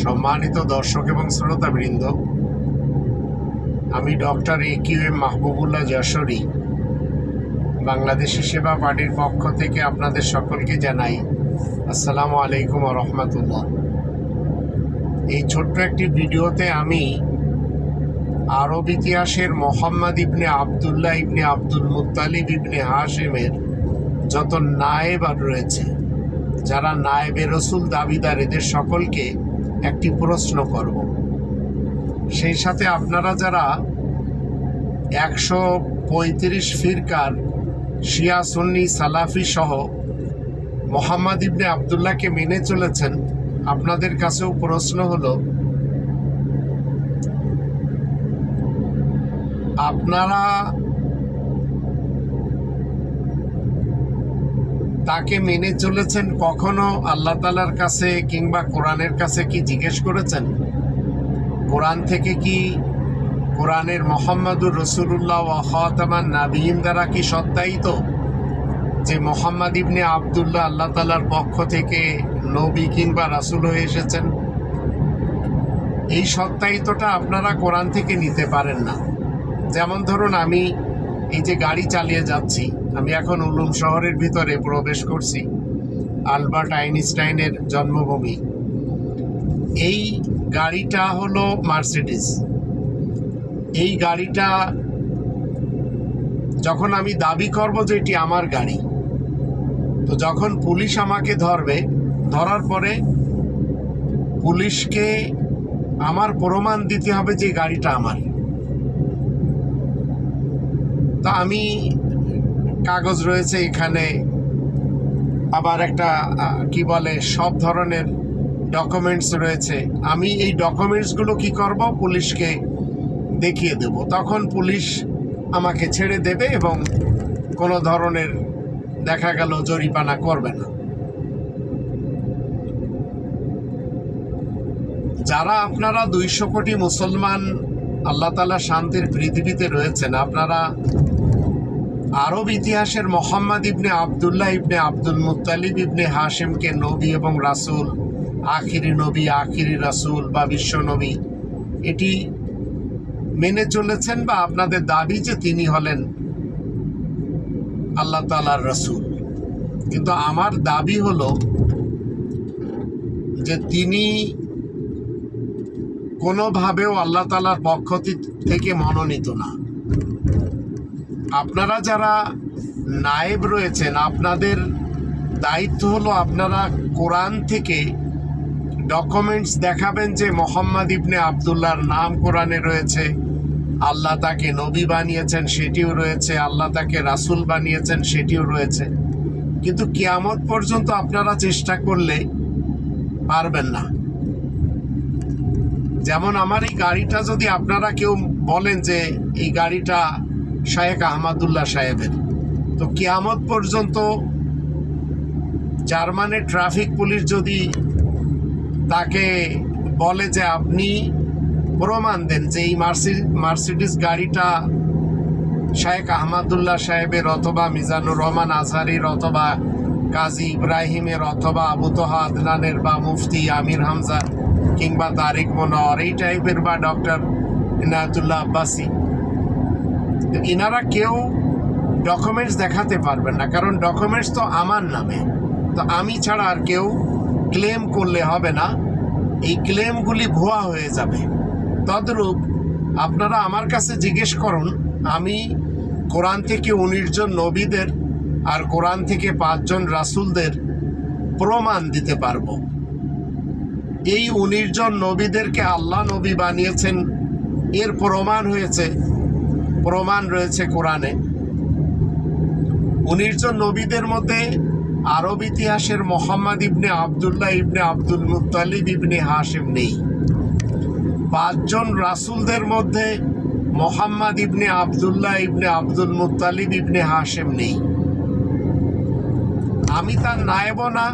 সম্মানিত দর্শক এবং শ্রোতাবৃন্দ, আমি doctor A Q M Mahbubullah Jashori Bangladeshi সেবা পার্টির পক্ষ থেকে আপনাদের সকলকে জানাই আসসালামু আলাইকুম রহমতুল্লাহ। এই ছোট্ট একটি ভিডিওতে আমি আরব ইতিহাসের মোহাম্মদ ইবনে আবদুল্লাহ ইবনে আব্দুল মুত্তালিব ইবনে হাশেমের যত নায়েব রয়েছে, যারা নায়েবে রসুল দাবিদার এদের সকলকে একটি প্রশ্ন করব। সেই সাথে আপনারা যারা একশো পঁয়ত্রিশ ফিরকার শিয়া সুন্নি সালাফি সহ মোহাম্মদ ইবনে আবদুল্লাহকে মেনে চলেছেন, আপনাদের কাছেও প্রশ্ন হলো, আপনারা তাকে মেনে চলেছেন কখনো আল্লাহ তালার কাছে কিংবা কোরআনের কাছে কি জিজ্ঞেস করেছেন? কোরআন থেকে কি কোরআনের মোহাম্মদুর রসুল্লাহ ওয়াহতামান নাবিহীন দ্বারা কি সত্যায়িত? যে মোহাম্মদ ইবনে আবদুল্লাহ আল্লাহ তালার পক্ষ থেকে নবী কিংবা রাসুল হয়ে এসেছেন। এই সত্যায়িতটা আপনারা কোরআন থেকে নিতে পারেন না। যেমন ধরুন আমি এই যে গাড়ি চালিয়ে যাচ্ছি, আমি এখন উলুম শহরের ভিতরে প্রবেশ করছি, আলবার্ট আইনস্টাইনের জন্মভূমি। এই গাড়িটা হলো মার্সিডিস। এই গাড়িটা যখন আমি দাবি করব যে এটি আমার গাড়ি, তো যখন পুলিশ আমাকে ধরবে, ধরার পরে পুলিশকে আমার প্রমাণ দিতে হবে যে গাড়িটা আমার। তো আমি কাগজ রয়েছে এখানে। আবার একটা কি বলে, সব ধরনের ডকুমেন্টস রয়েছে। আমি এই ডকুমেন্টসগুলো কি করব? পুলিশকে দেখিয়ে দেব। তখন পুলিশ আমাকে ছেড়ে দেবে এবং কোনো ধরনের দেখা গেল জরিপানা করবে না। যারা আপনারা দুইশো কোটি মুসলমান, আল্লাহ তালা শান্তির পৃথিবীতে রয়েছেন, আপনারা আরব ইতিহাসের মোহাম্মদ ইবনে আবদুল্লাহ ইবনে আব্দুল মুত্তালিব ইবনে হাশেমকে নবী এবং রাসূল, আখিরি নবী, আখিরি রাসূল বা বিশ্ব নবী। এটি মেনে চলেছেন বা আপনাদের দাবি যে তিনি হলেন আল্লাহ তালার রসুল। কিন্তু আমার দাবি হলো যে তিনি কোনোভাবেও আল্লাহ তালার পক্ষ থেকে মনোনীত না। আপনারা যারা নায়েব রয়েছেন, আপনাদের দায়িত্ব হলো আপনারা কোরআন থেকে ডকুমেন্টস দেখাবেন যে মোহাম্মদ ইবনে আবদুল্লার নাম কোরআনে রয়েছে, আল্লাহ তাকে নবী বানিয়েছেন সেটিও রয়েছে, আল্লাহ তাকে রাসূল বানিয়েছেন সেটিও রয়েছে। কিন্তু কিয়ামত পর্যন্ত আপনারা চেষ্টা করলে পারবেন না। যেমন আমার এই গাড়িটা যদি আপনারা কেউ বলেন যে এই গাড়িটা শায়েখ আহমদুল্লাহ সাহেবের। তো কিয়ামত পর্যন্ত জার্মানের ট্রাফিক পুলিশ যদি তাকে বলে যে আপনি প্রমাণ দেন যে এই মার্সি, মার্সিডিস গাড়িটা শায়েখ আহমদুল্লাহ সাহেবের অথবা মিজানুর রহমান আজহারির অথবা কাজী ইব্রাহিমের অথবা আবু তোহা আদনানের বা মুফতি আমির হামজা কিংবা তারিক মনোয়ার এই টাইপের বা ডক্টর ইনায়তুল্লাহ আব্বাসি তো ইনারা কেউ ডকুমেন্টস দেখাতে পারবেন না, কারণ ডকুমেন্টস তো আমার নামে। তো আমি ছাড়া আর কেউ ক্লেম করলে হবে না। এই ক্লেমগুলি ভুয়া হয়ে যাবে। তদ্রূপ আপনারা আমার কাছে জিজ্ঞেস করুন, আমি কোরআন থেকে উনিশ জন নবীদের আর কোরআন থেকে পাঁচজন রাসূলদের প্রমাণ দিতে পারব। এই উনিশ জন নবীদেরকে আল্লাহ নবী বানিয়েছেন, এর প্রমাণ হয়েছে প্রমাণ রয়েছে কোরআনে। উনিশ জন নবীদের মধ্যে আরব ইতিহাসের মোহাম্মদ ইবনে আবদুল্লাহ ইবনে আব্দুল মুত্তালিব ইবনে হাশেম নেই। পাঁচজন রাসূলদের মধ্যে মোহাম্মদ ইবনে আবদুল্লাহ ইবনে আব্দুল মুত্তালিব ইবনে হাশেম নেই। আমি তার নায়েব না,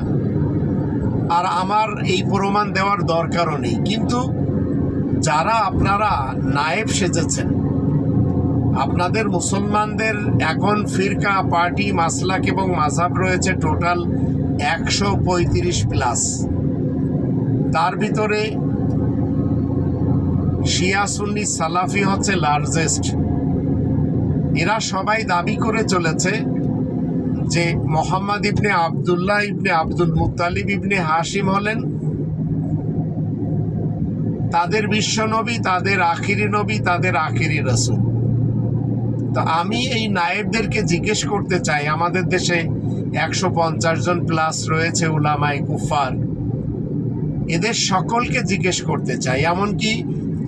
আর আমার এই প্রমাণ দেওয়ার দরকারও নেই। কিন্তু যারা আপনারা নায়েব সেজেছেন আপনাদের মুসলমানদের এখন ফিরকা, পার্টি, মাসলাক এবং মাঝাব রয়েছে টোটাল একশো পঁয়ত্রিশ প্লাস। তার ভিতরে শিয়া সুন্নি সালাফি হচ্ছে লার্জেস্ট এরা সবাই দাবি করে চলেছে যে মোহাম্মদ ইবনে আবদুল্লাহ ইবনে আব্দুল মুতালিব ইবনে হাসিম হলেন। তাদের বিশ্বনবী তাদের আখিরি নবী, তাদের আখিরি রসুল। তো আমি এই নায়েবদেরকে জিজ্ঞেস করতে চাই, আমাদের দেশে একশো পঞ্চাশ জন প্লাস রয়েছে উলামাই কুফার এদের সকলকে জিজ্ঞেস করতে চাই, এমনকি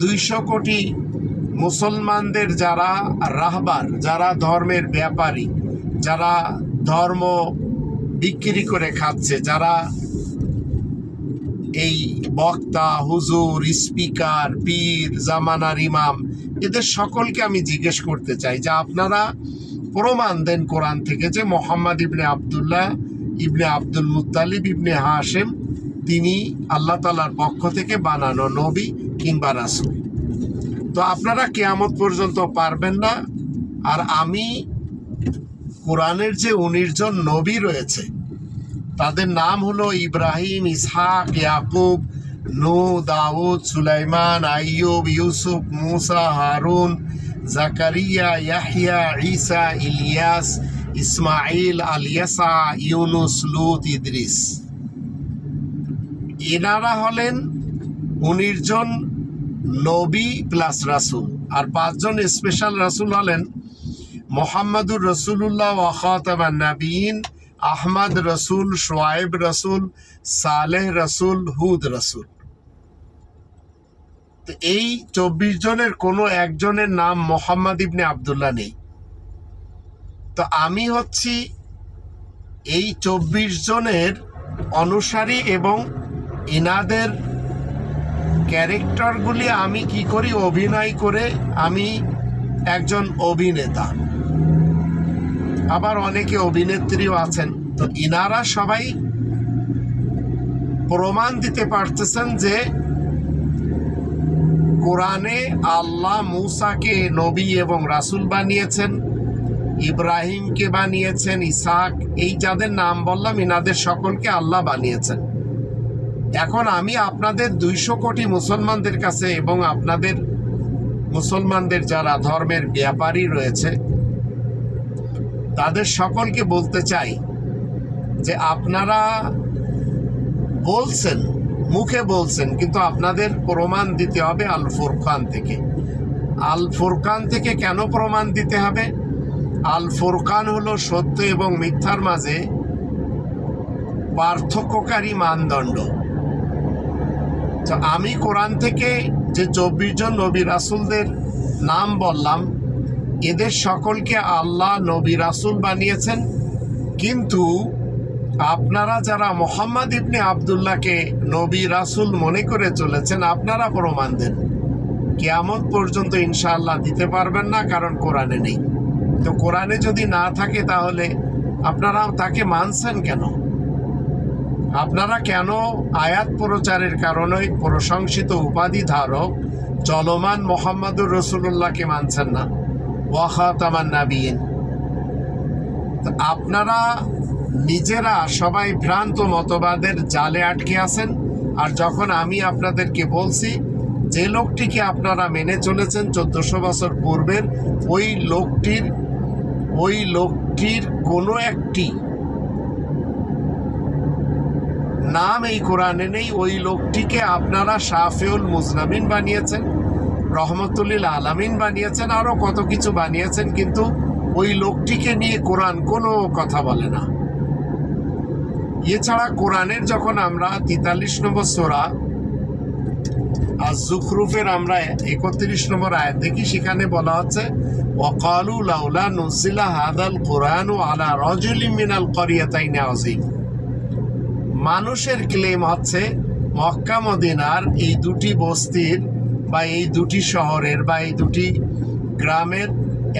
দুইশো কোটি মুসলমানদের যারা রাহবার, যারা ধর্মের ব্যাপারী, যারা ধর্ম বিক্রি করে খাচ্ছে, যারা এই বক্তা, হুজুর, স্পিকার, পীর, জামানার ইমাম এদের সকলকে আমি জিজ্ঞেস করতে চাই যে আপনারা প্রমাণ দেন কোরআন থেকে যে মোহাম্মদ ইবনে আবদুল্লাহ ইবনে আব্দুল মুতালিব ইবনে হাশেম তিনি আল্লাহ তালার পক্ষ থেকে বানানো নবী কিংবা রাসুল। তো আপনারা কেয়ামত পর্যন্ত পারবেন না। আর আমি কোরআনের যে উনিশ জন নবী রয়েছে, তাদের নাম হলো ইব্রাহিম, ইসহাক, ইয়াকুব নু, দাউদ, সুলাইমান, আইয়ুব, ইউসুফ, মুসা, হারুন, জাকারিয়া ইয়াহিয়া ঈসা, ইলিয়াস ইসমাইল আলিয়াসা ইউনুস, লুত, ইদ্রিস। এনারা হলেন উনিশ জন নবী প্লাস রাসুল। আর পাঁচজন স্পেশাল রাসুল হলেন মোহাম্মদুর রসুল্লাহ ওয়াখাতামান নাবিন আহমদ রসুল শোয়েব রসুল, সালেহ রসুল, হুদ রসুল। এই চব্বিশ জনের কোনো একজনের নাম মোহাম্মদ ইবনে আবদুল্লাহ নেই। তো আমি হচ্ছি এই চব্বিশ জনের অনুসারী এবং ইনাদের ক্যারেক্টারগুলি আমি কি করি, অভিনয় করে আমি একজন অভিনেতা। আবার অনেকে অভিনেত্রীও আছেন। তো ইনারা সবাই প্রমাণ দিতে পারতেছেন যে কোরআনে আল্লাহ মুসাকে নবী এবং রাসুল বানিয়েছেন, ইব্রাহিমকে বানিয়েছেন ইসাক এই যাদের নাম বললাম ইনাদের সকলকে আল্লাহ বানিয়েছেন। এখন আমি আপনাদের দুইশো কোটি মুসলমানদের কাছে এবং আপনাদের মুসলমানদের যারা ধর্মের ব্যাপারী রয়েছে, তাদের সকলকে বলতে চাই যে আপনারা বলছেন মুখে বলছেন, কিন্তু আপনাদের প্রমাণ দিতে হবে আল ফুরকান থেকে। আল ফুরকান থেকে কেন প্রমাণ দিতে হবে? আল ফুরকান হলো সত্য এবং মিথ্যার মাঝে পার্থক্যকারী মানদণ্ড। তো আমি কোরআন থেকে যে চব্বিশ জন নবী রাসুলদের নাম বললাম, এদের সকলকে আল্লাহ নবী রাসুল বানিয়েছেন, কিন্তু আপনারা যারা মোহাম্মদ ইবনে আবদুল্লাহকে নবী রাসুল মনে করে চলেছেন, আপনারা প্রমাণ দেন। কেয়ামত পর্যন্ত ইনশাআল্লাহ দিতে পারবেন না, কারণ কোরআনে নেই। তো কোরআনে যদি না থাকে তাহলে আপনারা তাকে মানছেন কেন? আপনারা কেন আয়াত প্রচারের কারণে প্রশংসিত উপাধি ধারক, চলমান মোহাম্মদুর রসুল্লাহকে মানছেন না? ওয়াখাতামান নাবিয়িন। আপনারা নিজেরা সবাই ভ্রান্ত মতবাদের জালে আটকে আছেন। আর যখন আমি আপনাদেরকে বলছি, যে লোকটিকে আপনারা মেনে চলেছেন চোদ্দশো বছর পূর্বের, ওই লোকটির ওই লোকটির কোনো একটি নাম এই কোরআনে নেই। ওই লোকটিকে আপনারা শাফেউল মুজনামিন বানিয়েছেন, রহমতুল্লিল আলামিন বানিয়েছেন আরও কত কিছু বানিয়েছেন, কিন্তু ওই লোকটিকে নিয়ে কোরআন কোনো কথা বলে না। এছাড়া কোরআনের যখন আমরা তেতাল্লিশ নম্বর সোরা আর জুখরুফের আমরা একত্রিশ নম্বর আয়াত দেখি, সেখানে বলা হচ্ছে ওকালু লাউলা নুজিলা হাদাল কোরআন ও আলা রজুলি মিনাল করিয়াতাইনে আজিম মানুষের ক্লেম হচ্ছে, মক্কা, মদিনার এই দুটি বস্তির বা এই দুটি শহরের বা এই দুটি গ্রামের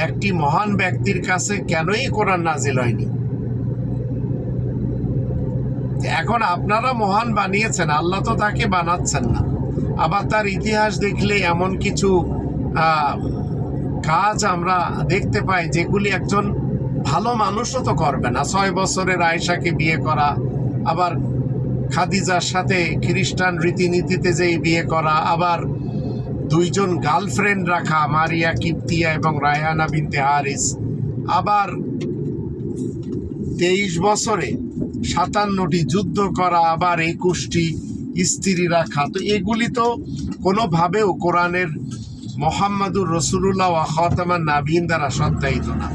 একটি মহান ব্যক্তির কাছে কেনই কোরআন নাজিল হয়নি? এখন আপনারা মহান বানিয়েছেন, আল্লাহ তো তাকে বানাচ্ছেন না। আবার তার ইতিহাস দেখলে এমন কিছু কাজ আমরা দেখতে পাই যেগুলি একজন ভালো মানুষও তো করবে না। ছয় বছরের আয়সাকে বিয়ে করা, আবার খাদিজার সাথে খ্রিস্টান রীতিনীতিতে যেই বিয়ে করা, আবার দুইজন গার্লফ্রেন্ড রাখা, মারিয়া কিপ্তিয়া এবং রায়হানা বিনতে হারিস। আবার তেইশ বছরে সাতান্নটি যুদ্ধ করা, আবার একুশটি স্ত্রী রাখা। তো এগুলি তো কোনোভাবেও কোরআনের মোহাম্মদুর রসুল্লাহ ওয়া খতামান নাবিন দ্বারা সত্যায়িত না।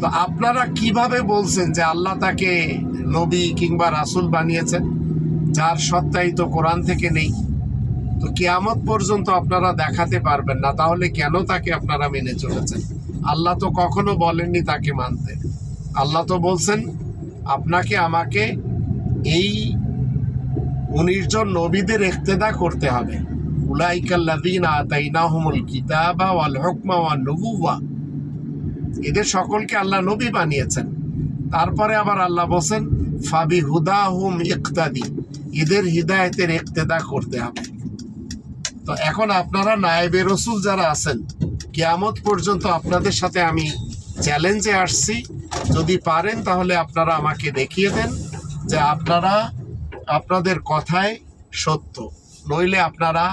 তো আপনারা কীভাবে বলছেন যে আল্লাহ তাকে নবী কিংবা রাসূল বানিয়েছেন, যার সত্যায়িত কোরআন থেকে নেই? তো কেয়ামত পর্যন্ত আপনারা দেখাতে পারবেন না, তাহলে কেন তাকে আপনারা মেনে চলেছেন? আল্লাহ তো কখনো বলেননি তাকে মানতে। আল্লাহ তো বলছেন, আপনাকে আমাকে এই উনিশ জন নবীদের ইক্তেদা করতে হবে। নবুওয়া। এদের সকলকে আল্লাহ নবী বানিয়েছেন। তারপরে আবার আল্লাহ বলছেন ফাবি হুদাহুম ইকতাদি, এদের হিদায়তের ইক্তেদা করতে হবে। তো এখন আপনারা নায়েবে রসুল যারা আছেন, কেয়ামত পর্যন্ত আপনাদের সাথে আমি চ্যালেঞ্জে আসছি। যদি পারেন তাহলে আপনারা আমাকে দেখিয়ে দেন যে আপনারা, আপনাদের কথায় সত্য। নইলে আপনারা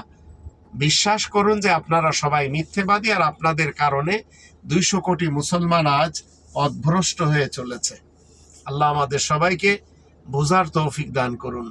বিশ্বাস করুন যে আপনারা সবাই মিথ্যেবাদী আর আপনাদের কারণে দুইশো কোটি মুসলমান আজ অদভ্রষ্ট হয়ে চলেছে। আল্লাহ আমাদের সবাইকে বোঝার তৌফিক দান করুন।